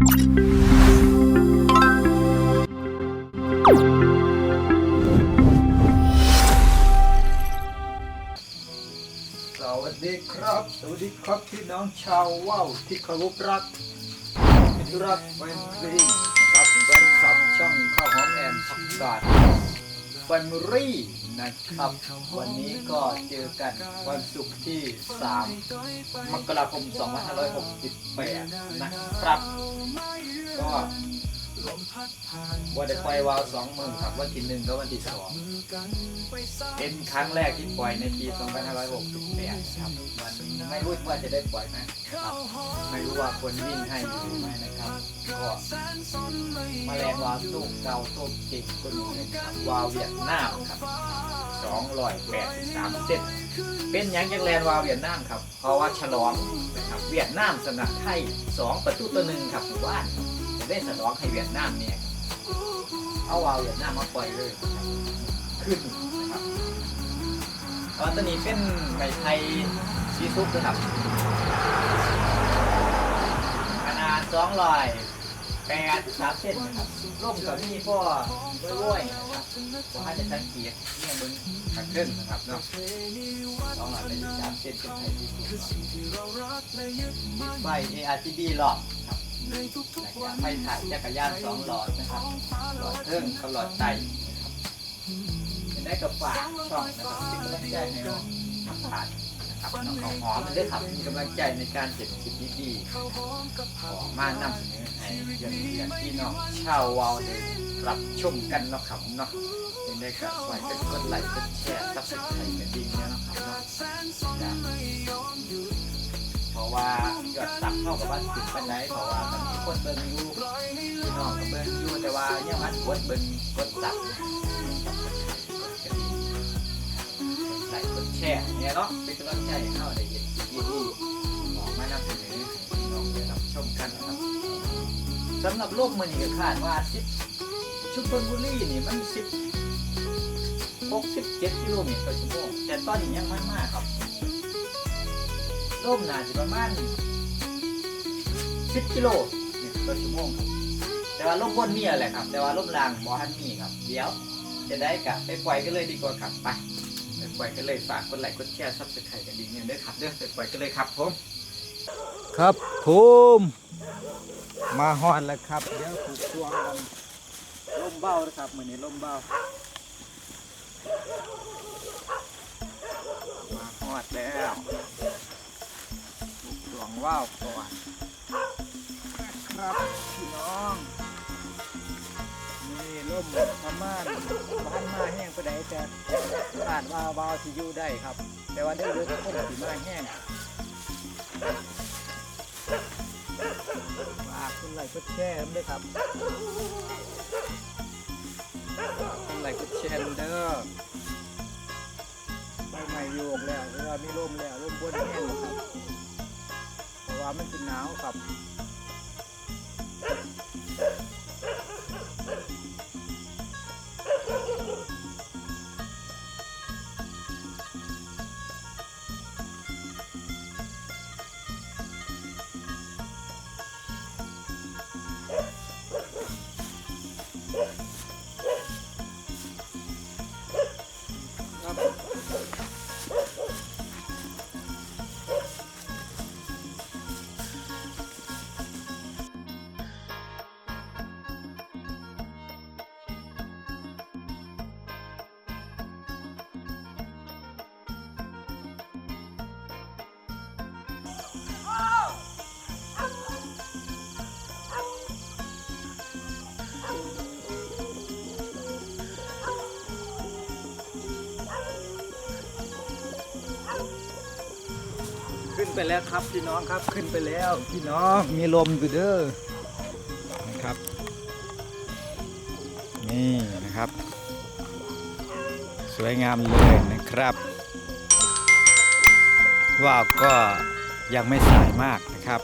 สวัสดีครับ สวัสดีครับพี่น้องชาวว่าวที่เคารพรักที่รักแฟนเพลงกับแฟนคลับช่องข้าวหอมแอนผักกาด แฟมิลี่นะครับ วันนี้ก็เจอกันวันศุกร์ที่ 3 มกราคม 2568 นะครับ ก็ วันได้ปล่อยวาวสองหมื่นครับวันที่หนึ่งกับวันที่สองเป็นครั้งแรกที่ปล่อยในปี2568ครับวันไม่รู้ว่าจะได้ปล่อยไหมครับไม่รู้ว่าคนวิ่งให้หรือไม่นะครับก็มาแรงวาวตู้เก่าตู้เก่งก็มีนะครับวาวเวียดนามครับ283เซนเป็นยังจังแลนวาวเวียดนามครับเพราะว่าฉลองนะครับเวียดนามชนะไทย 2 ประตูต่อหนึ่งครับหมู่บ้าน ได้ฉลองให้เวียดนามเนี่ยเอาวาเวียดนามมาปล่อยเลย ขึ้นนะครับตอนนี้เป็นไม้ไทยซีซุปนะครับขนาด200แปดสามเซนนะครับร่มกับนี่พ่อว้ยๆนะครับว่าให้จะสังเกตเนี่ยมึงขัดขึ้นนะครับเนาะสองลังเป็นสามเซนเป็นไทยที่สุดไฟ ARGB หลอดครับ นะครับไฟถ่ายจักรยานสองหลอดนะครับหลอดเครื่องกับหลอดไตนะครับจะได้กับฝากช่องนะครับเป็นกำลังใจใน้องทำผ่านนะครับน้องข้าวหอมมันได้ขับมีกำลังใจในการเก็บคลิปดีๆขอมานำเสนอให้เพื่อนเพื่อนพี่น้องชาววาวได้รับชมกันเนาะครับเนาะเป็นได้กับไว้เป็นกดไลค์กดแชร์ซับสไครต์กันดีเนี่ยเนาะครับเนาะเพราะว่า เท่ากับว่าติดปันไดเพราะว่ามันมีคนเบิ่งอยู่พี่น้องก็เบิ่งอยู่แต่ว่ายังมันกดเบิ่งกดซับกดไลค์กดแชร์เนี่ยเนาะเป็นกำลังใจให้าได้เห็นดีๆออกมานำเสนอพี่น้องได้รับชมกันนะครับสำหรับโลกมันนี่ก็คาดว่าสิบชุมพลบุรีนี่มันสิบหกสิบเจ็ดกิโลเมตรต่อชั่วโมงแต่ตอนนี้ยังไม่มากครับร่มน่าจะประมาณ สิบกิโลเมตรต่อชั่วโมงครับ แต่ว่าร่มบนมีอะไรครับ แต่ว่าร่มล่างบอฮันมีครับ เดี๋ยวจะได้กะไปปล่อยกันเลยดีกว่าครับไปไปปล่อยกันเลยฝากกดไลค์กดแชร์ซับสไครต์กันดีเงี้ยด้วยครับเด้อไปปล่อยกันเลยครับผมครับผมมาฮอดแล้วครับ เดี๋ยวถูกตวงกันลมเบ้านะครับเหมือนนี้ลมเบ้ามาฮอดแล้วถูกตวงว่าวก่อน ครับพี่น้องนี่ล่มประมาณบ้านมาแห้งไปไหนแต่ผ่านว่าวาวที่อยู่ได้ครับ แต่ว่าได้เยอะก็ต้นสีมาแห้งฝากคุณไลกดแชร์ด้วยครับคุณไลกดแชร์เด้อใบใหม่โยกแล้วเวลามีร่มแล้วร่มบนแห้งครับเพราะว่ามันเป็นหนาวครับ ไปแล้วครับพี่น้องครับขึ้นไปแล้วพี่น้องมีลมอยู่เด้อนะครับ นี่นะครับ สวยงามเลยนะครับ ว่าวก็ยังไม่สายมากนะครับ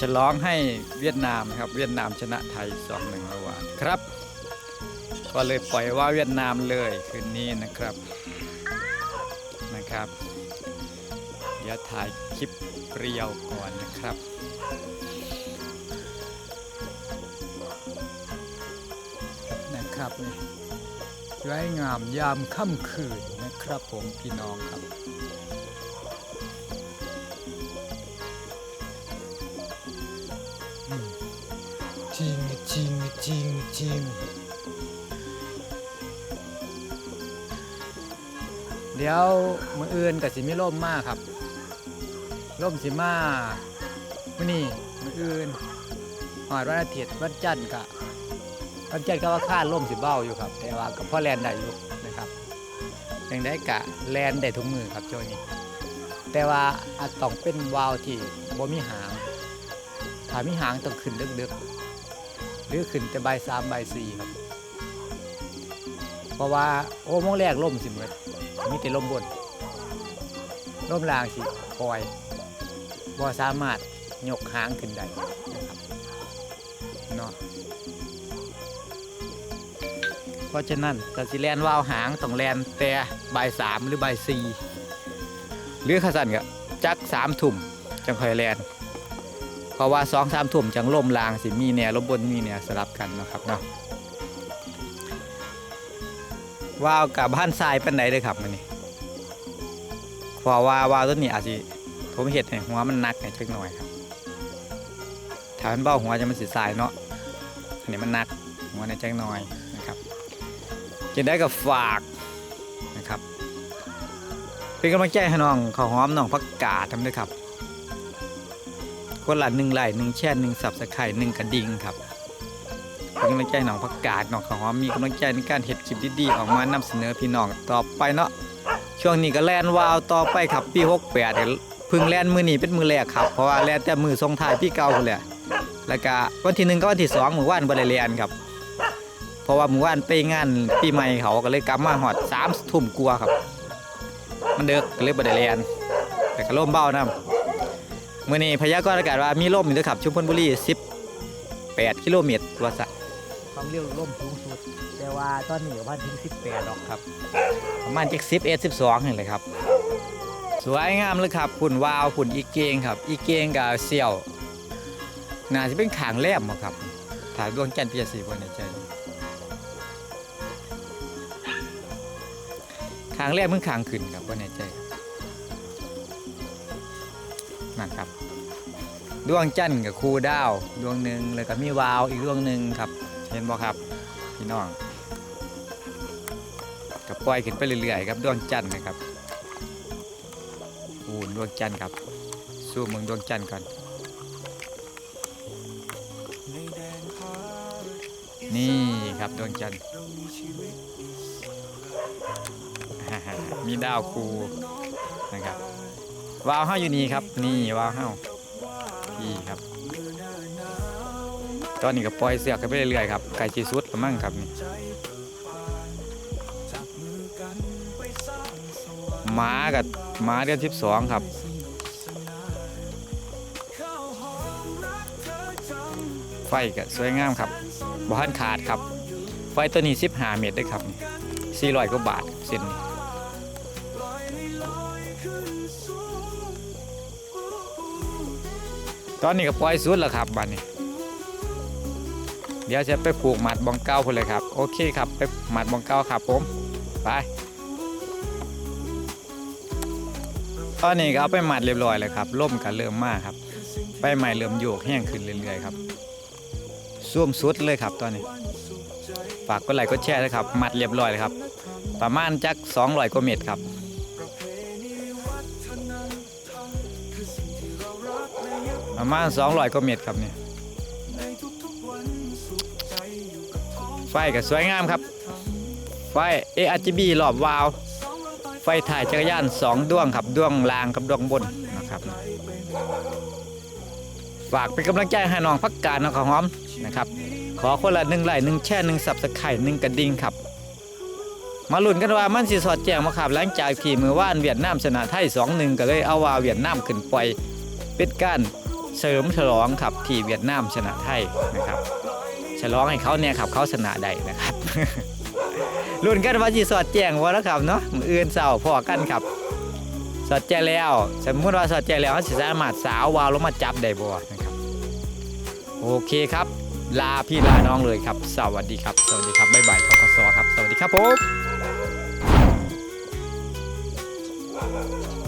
ฉลองให้เวียดนามนะครับ เวียดนามชนะไทย2หนึ่งระหว่างครับ ก็เลยปล่อยว่าเวียดนามเลยคืนนี้นะครับนะครับ เดี๋ยวถ่ายคลิปเรียวก่อนนะครับนะครับสวยงามยามค่ำคืนนะครับผมพี่น้องครับจริงจริงจริงจริงเดี๋ยวมืออื่นกับสิมิล่มมากครับ ล่มสิมามื่อนี้มืออื่นหอดวันอาทิตย์วันจันทร์กะวันจันทร์ก็ว่าค่าล่มสิเบ้าอยู่ครับ แต่ว่ากับพ่อแลนได้อยู่นะครับยังได้กะแลนได้ทุกมือครับโจนี้ แต่ว่าอาจต้องเป็นวาวที่บ่มีหางถ้ามีหางต้องขึ้นดึกๆหรือขึ้นแต่ใบสามใบสี่ครับ เพราะว่าโอ้โมงแรกล่มสิเหมือนมีแต่ลมบนล่มล่างสิปอย บ่สามารถยกหางขึ้นได้นะครับเนาะเพราะฉะนั้นแต่สิแลนวาวหางต้องแลนแต่ใบายสามหรือใบายสี่หรือขสันก็จักสามถุ่มจังค่อยแลนเพราะว่าสองสามทุ่มจังล่มลางสิมีแนวลมบนมีแนวสลับกันนะครับเนาะว้าวกับบ้านทรายเป็นไหนเลยครับมันนี่เพราะว่าว้าวต้นนี้อาจจะ ผมเห็ดเนี่ยหัวมันหนักเนี่ยจักหน่อยครับถ้ามันเบ้าหัวจะมันสีทรายเนาะอันนี้มันหนักหัวในยจักหน่อยนะครับจะได้กับฝากนะครับ เป็นกำลังใจให้น้องข้าวหอมน้องพักกาดทำด้วยครับคนละหนึ่งไลค์หนึ่งแช่หนึ่งสับสไข่หนึ่งกระดิ่งครับเป็นกำลังใจหนองผักกาดหนองข้าวหอมมีกำลังใจในการเห็ดคลิปดีๆออกมานำเสนอพี่น้องต่อไปเนาะช่วงนี้ก็แลนวาวต่อไปครับปี68เนี่ยเพึ่งแลนมือนี้เป็นมือแรกครับ เพราะว่าแลนแต่มือทรงท้ายพี่เก่าคนแหละแล้วก็วันที่หนึ่งก็วันที่สองมือว่านบริเลียนครับ เพราะว่ามือว่านไปงานปีใหม่เขาก็เลยกลับมาหอดสามทุ่มกลัวาครับ มันเด็กก็เลยบริเลียนแต่ก็ล่มเบ้านะมื่อนี้พยากรณ์อากาศว่ามีลมอยู่ด้วยครับชุมพลบุรี18กิโลเมตรตัวสักความเร็วลมสูงสุด แต่ว่าตอนนี้ประมาณถึง18ดอกครับ ประมาณจาก11 12นี่เลยครับ สวยงามเลยครับฝุ่นวาวฝุ่นอีเกงครับ อีเกงกับเสี่ยวน่าจะเป็นขางแลมบ่ครับถ่ายดวงจันทร์เปียสีบนในใจขางแลมมึงขางขึ้นครับบนในใจนะครับ ดวงจันทร์กับครูดาว ดวงหนึ่งแล้วก็มีวาวอีกดวงหนึ่งครับ เห็นบ่ครับพี่น้องกับปล่อยขึ้นไปเรื่อยๆครับดวงจันทร์นะครับ ดวงจันทร์ครับ สู้เมืองดวงจันทร์ก่อน นี่ครับดวงจันทร์ มีดาวคูนะครับวาวเฮาอยู่นี่ครับ นี่วาวเฮาพี่ครับ ตอนนี้ก็ปล่อยเสือกกันไปเรื่อยๆครับไก่จีสุดละมั่งครับนี่ ม้ากับหมาเดือนที่สองครับไฟก็สวยงามครับบ้านขาดครับ ไฟตัวนี้15เมตรได้ครับ400กว่าบาทเส้นนี้ตอนนี้ก็ปล่อยสุดแล้วครับบัดนี้ เดี๋ยวจะไปผูกหมัดบองเก้าคนเลยครับ โอเคครับ ไปหมัดบองเก้าครับผม ไป ตอนนี้ก็เอาไปหมัดเรียบร้อยเลยครับล่มกันเริ่มมากครับไปใหม่เริ่มโยกแห้งขึ้นเรื่อยๆครับซ่วมสุดเลยครับตอนนี้ฝากกดไลค์กดแชร์นะครับหมัดเรียบร้อยเลยครับประมาณจัก200กว่าเมตรครับประมาณ200กว่าเมตรครับเนี่ยไฟก็สวยงามครับ ไฟ ARGB รอบวาล์ว ไฟถ่ายจักรยาน2ดวงครับดวงล่างกับดวงบนนะครับ ฝากเป็นกำลังใจให้น้องพักการน้องข้าวหอมนะครับ ขอคนละหนึ่งไลค์หนึ่งแช่หนึ่งสับสไข่หนึ่งกระดิ่งครับ มาลุ้นกันว่ามันสิสอดแจงมาครับหลังจากที่มือว่านเวียดนามชนะไทย2 1ก็เลยเอาว่าเวียดนามขึ้นปล่อยเป็นการเสริมฉลองครับที่เวียดนามชนะไทยนะครับ ฉลองให้เขาเนี่ยครับเขาชนะได้นะครับ รุ่นกันว่าจีสอดแจ้งว่าแล้วครับเนาะมืออื่นเสาพอกันครับ สอดแจ้งแล้ว สมมติว่าสอดแจ้งแล้วเขาสิสามารถสาววาวลงมาจับได้บ่นะครับ โอเคครับ ลาพี่ลาน้องเลยครับ สวัสดีครับ สวัสดีครับบ๊ายบายทกศครับ สวัสดีครับผม